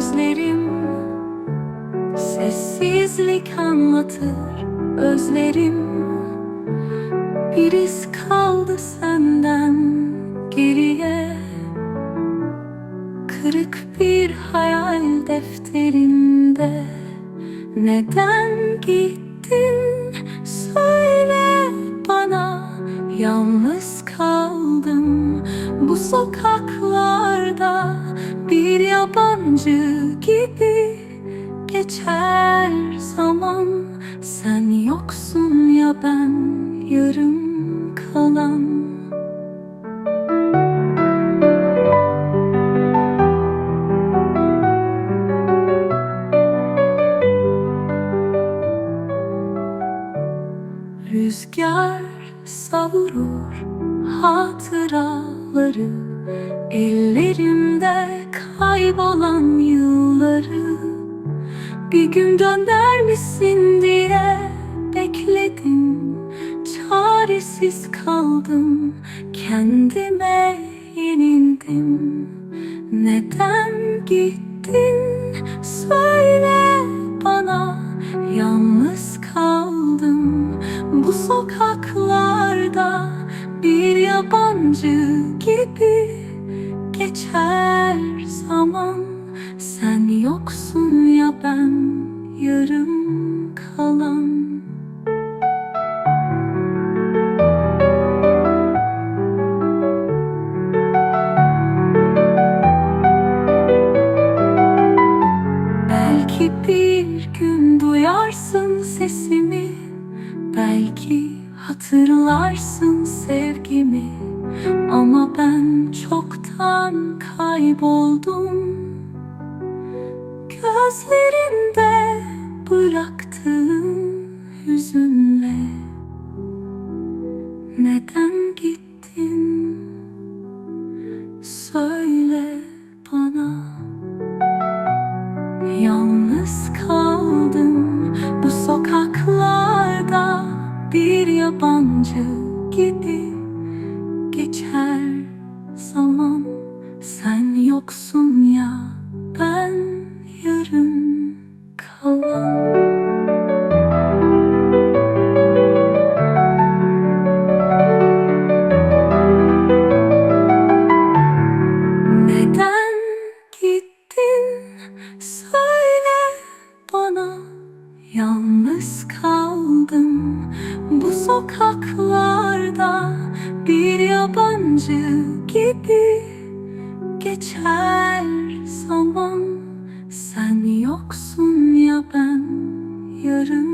gözlerim Sessizlik anlatır özlerim. Bir iz kaldı senden geriye. Kırık bir hayal defterinde. Neden gittin? Söyle bana. Yalnız kaldım bu sokak yabancı gibi geçer zaman. Sen yoksun ya ben yarım kalan. Rüzgar savurur hatıraları Ellerimde kaybolan yılları Bir gün döner misin diye bekledim. Çaresiz kaldım kendime yenildim. Neden gittin? Söyle yabancı gibi geçer zaman. Sen yoksun ya ben yarım kalan. Belki bir gün duyarsın sesimi Belki hatırlarsın sevgimi Ama ben çoktan kayboldum. Gözlerinde bıraktığım hüzünle Neden gittin? Söyle Bir yabancı gibi Bir yabancı gibi geçer zaman. Sen yoksun ya ben yarım